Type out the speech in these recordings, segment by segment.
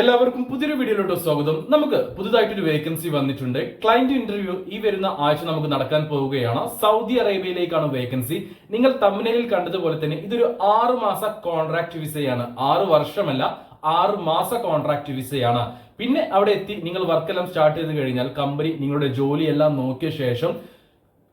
എല്ലാവർക്കും പുതിയൊരു വീഡിയോയിലോട്ട് സ്വാഗതം. നമുക്ക് പുതുതായിട്ടൊരു വേക്കൻസി വന്നിട്ടുണ്ട്. ക്ലയന്റ് ഇന്റർവ്യൂ ഈ വരുന്ന ആഴ്ച നമുക്ക് നടക്കാൻ പോവുകയാണ്. സൗദി അറേബ്യയിലേക്കാണ് വേക്കൻസി നിങ്ങൾ തമിഴ്നയിൽ കണ്ടതുപോലെ തന്നെ ഇതൊരു ആറ് മാസ കോൺട്രാക്ട് വിസയാണ് ആറ് വർഷമല്ല ആറ് മാസ കോൺട്രാക്ട് വിസയാണ് പിന്നെ അവിടെ എത്തി നിങ്ങൾ വർക്കെല്ലാം സ്റ്റാർട്ട് ചെയ്ത് കഴിഞ്ഞാൽ കമ്പനി നിങ്ങളുടെ ജോലിയെല്ലാം നോക്കിയ ശേഷം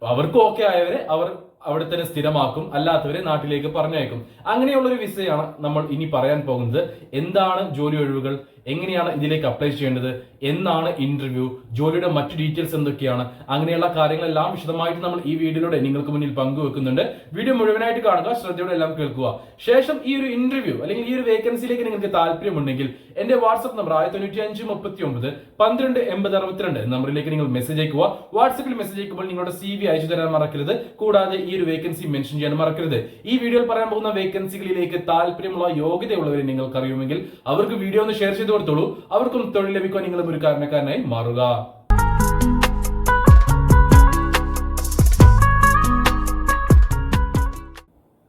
അവർക്ക് ഓക്കെ ആയവരെ അവർ അവിടെ തന്നെ സ്ഥിരമാക്കും അല്ലാത്തവരെ നാട്ടിലേക്ക് പറഞ്ഞയക്കും. അങ്ങനെയുള്ള ഒരു വിസയാണ് നമ്മൾ ഇനി പറയാൻ പോകുന്നത്. എന്താണ് ജോലി ഒഴിവുകൾ? എങ്ങനെയാണ് ഇതിലേക്ക് അപ്ലൈ ചെയ്യേണ്ടത്? എന്നാണ് ഇന്റർവ്യൂ ജോലിയുടെ മറ്റു ഡീറ്റെയിൽസ് എന്തൊക്കെയാണ്? അങ്ങനെയുള്ള കാര്യങ്ങളെല്ലാം വിശദമായിട്ട് നമ്മൾ ഈ വീഡിയോയിലൂടെ നിങ്ങൾക്ക് മുന്നിൽ പങ്കുവെക്കുന്നുണ്ട്. വീഡിയോ മുഴുവനായിട്ട് കാണുക ശ്രദ്ധയോടെ എല്ലാം കേൾക്കുക. ശേഷം ഈ ഒരു ഇന്റർവ്യൂ അല്ലെങ്കിൽ ഈ ഒരു വേക്കൻസിയിലേക്ക് നിങ്ങൾക്ക് താല്പര്യമുണ്ടെങ്കിൽ എന്റെ വാട്സ്ആപ്പ് നമ്പർ ആയിരത്തി തൊണ്ണൂറ്റി അഞ്ച് മുപ്പത്തി ഒമ്പത് പന്ത്രണ്ട് എൺപത് അറുപത്തിരണ്ട് നമ്പറിലേക്ക് നിങ്ങൾ മെസ്സേജ് അയക്കുക. വാട്സപ്പിൽ മെസ്സേജ് അയക്കുമ്പോൾ നിങ്ങളുടെ സി വി അയച്ചു തരാൻ മറക്കരുത്. കൂടാതെ ഈ ഒരു വേക്കൻസി മെൻഷൻ ചെയ്യാൻ മറക്കരുത്. ഈ വീഡിയോയിൽ പറയാൻ പോകുന്ന വേക്കൻസികളിലേക്ക് താല്പര്യമുള്ള യോഗ്യതയുള്ളവരെ നിങ്ങൾക്ക് അറിയുമെങ്കിൽ അവർക്ക് വീഡിയോ ഒന്ന് ഷെയർ ചെയ്ത് കൊടുത്തോളൂ അവർക്കും തൊഴിൽ ലഭിക്കാൻ നിങ്ങളും ഒരു കാരണക്കാരനായി മാറുക.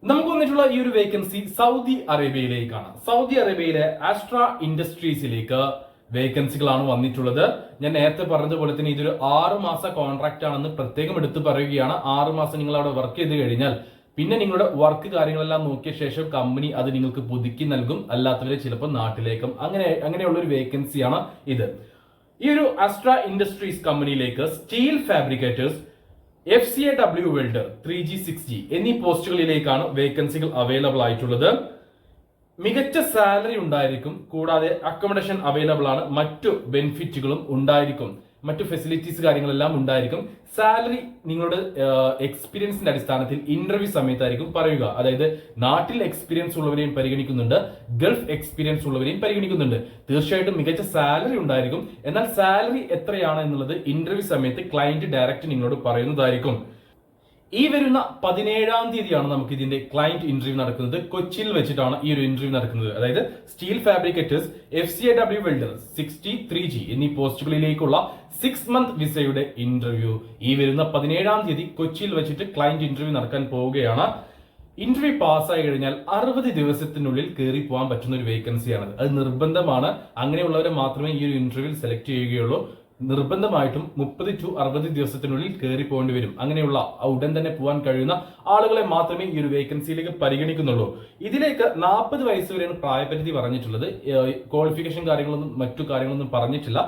നമുക്ക് വന്നിട്ടുള്ള ഈ ഒരു വേക്കൻസി സൗദി അറേബ്യയിലേക്കാണ് സൗദി അറേബ്യയിലെ ആസ്ട്ര ഇൻഡസ്ട്രീസിലേക്ക് വേക്കൻസികളാണ് വന്നിട്ടുള്ളത്. ഞാൻ നേരത്തെ പറഞ്ഞ പോലെ തന്നെ ഇതൊരു ആറ് മാസ കോൺട്രാക്ട് ആണെന്ന് പ്രത്യേകം എടുത്തു പറയുകയാണ്. ആറ് മാസം നിങ്ങൾ അവിടെ വർക്ക് ചെയ്ത് കഴിഞ്ഞാൽ പിന്നെ നിങ്ങളുടെ വർക്ക് കാര്യങ്ങളെല്ലാം നോക്കിയ ശേഷം കമ്പനി അത് നിങ്ങൾക്ക് പുതുക്കി നൽകും. അല്ലാത്തവരെ ചിലപ്പോൾ നാട്ടിലേക്കും അങ്ങനെ അങ്ങനെയുള്ള ഒരു വേക്കൻസിയാണ് ഇത്. ഈ ഒരു അസ്ട്ര ഇൻഡസ്ട്രീസ് കമ്പനിയിലേക്ക് steel fabricators F C A W weld three G six G എന്നീ പോസ്റ്റുകളിലേക്കാണ് വേക്കൻസികൾ അവൈലബിൾ ആയിട്ടുള്ളത്. മികച്ച സാലറി ഉണ്ടായിരിക്കും. കൂടാതെ അക്കോമഡേഷൻ അവൈലബിൾ ആണ്. മറ്റു ബെനിഫിറ്റുകളും ഉണ്ടായിരിക്കും. മറ്റു ഫെസിലിറ്റീസ് കാര്യങ്ങളെല്ലാം ഉണ്ടായിരിക്കും. സാലറി നിങ്ങളുടെ എക്സ്പീരിയൻസിന്റെ അടിസ്ഥാനത്തിൽ ഇന്റർവ്യൂ സമയത്തായിരിക്കും പറയുക. അതായത് നാട്ടിൽ എക്സ്പീരിയൻസ് ഉള്ളവരെയും പരിഗണിക്കുന്നുണ്ട് ഗൾഫ് എക്സ്പീരിയൻസ് ഉള്ളവരെയും പരിഗണിക്കുന്നുണ്ട്. തീർച്ചയായിട്ടും മികച്ച സാലറി ഉണ്ടായിരിക്കും. എന്നാൽ സാലറി എത്രയാണ് എന്നുള്ളത് ഇന്റർവ്യൂ സമയത്ത് ക്ലയന്റ് ഡയറക്റ്റ് നിങ്ങളോട് പറയുന്നതായിരിക്കും. ഈ വരുന്ന പതിനേഴാം തീയതിയാണ് നമുക്ക് ഇതിന്റെ ക്ലയന്റ് ഇന്റർവ്യൂ നടക്കുന്നത്. കൊച്ചിയിൽ വെച്ചിട്ടാണ് ഈ ഒരു ഇന്റർവ്യൂ നടക്കുന്നത്. അതായത് steel fabricators F C A W welder sixty three G എന്നീ പോസ്റ്റുകളിലേക്കുള്ള സിക്സ് മന്ത് വിസയുടെ ഇന്റർവ്യൂ ഈ വരുന്ന പതിനേഴാം തീയതി കൊച്ചിയിൽ വെച്ചിട്ട് ക്ലയന്റ് ഇന്റർവ്യൂ നടക്കാൻ പോവുകയാണ്. ഇന്റർവ്യൂ പാസ്സായി കഴിഞ്ഞാൽ അറുപത് ദിവസത്തിനുള്ളിൽ കയറി പോകാൻ പറ്റുന്ന ഒരു വേക്കൻസിയാണ് അത് നിർബന്ധമാണ്. അങ്ങനെയുള്ളവരെ മാത്രമേ ഈ ഒരു ഇന്റർവ്യൂവിൽ സെലക്ട് ചെയ്യുകയുള്ളൂ. നിർബന്ധമായിട്ടും മുപ്പത് ടു അറുപത് ദിവസത്തിനുള്ളിൽ കയറി പോകേണ്ടി വരും. അങ്ങനെയുള്ള ഉടൻ തന്നെ പോകാൻ കഴിയുന്ന ആളുകളെ മാത്രമേ ഈ ഒരു വേക്കൻസിയിലേക്ക് പരിഗണിക്കുന്നുള്ളൂ. ഇതിലേക്ക് നാൽപ്പത് വയസ്സ് വരെയാണ് പ്രായപരിധി പറഞ്ഞിട്ടുള്ളത്. ക്വാളിഫിക്കേഷൻ കാര്യങ്ങളൊന്നും മറ്റു കാര്യങ്ങളൊന്നും പറഞ്ഞിട്ടില്ല.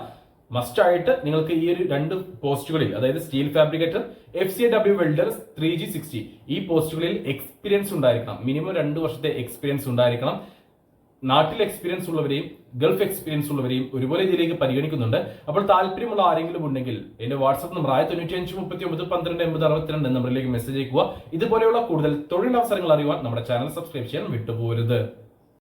മസ്റ്റ് ആയിട്ട് നിങ്ങൾക്ക് ഈ ഒരു രണ്ട് പോസ്റ്റുകളിൽ അതായത് steel fabricator F C W welder three G sixty ഈ പോസ്റ്റുകളിൽ എക്സ്പീരിയൻസ് ഉണ്ടായിരിക്കണം. മിനിമം രണ്ട് വർഷത്തെ എക്സ്പീരിയൻസ് ഉണ്ടായിരിക്കണം. നാട്ടിൽ എക്സ്പീരിയൻസ് ഉള്ളവരെയും ഗൾഫ് എക്സ്പീരിയൻസ് ഉള്ളവരെയും ഒരുപോലെ ഇതിലേക്ക് പരിഗണിക്കുന്നുണ്ട്. അപ്പോൾ താല്പര്യമുള്ള ആരെങ്കിലും ഉണ്ടെങ്കിൽ എന്റെ വാട്സ്ആപ്പ് നമ്പർ ആയ തൊണ്ണൂറ്റി അഞ്ച് മുപ്പത്തി ഒമ്പത് പന്ത്രണ്ട് എൺപത് അറുപത്തിരണ്ട് നമ്പറിലേക്ക് മെസ്സേജ് അയക്കുക. ഇതുപോലെയുള്ള കൂടുതൽ തൊഴിലവസരങ്ങൾ അറിയുവാൻ നമ്മുടെ ചാനൽ സബ്സ്ക്രൈബ് ചെയ്യാൻ വിട്ടുപോകരുത്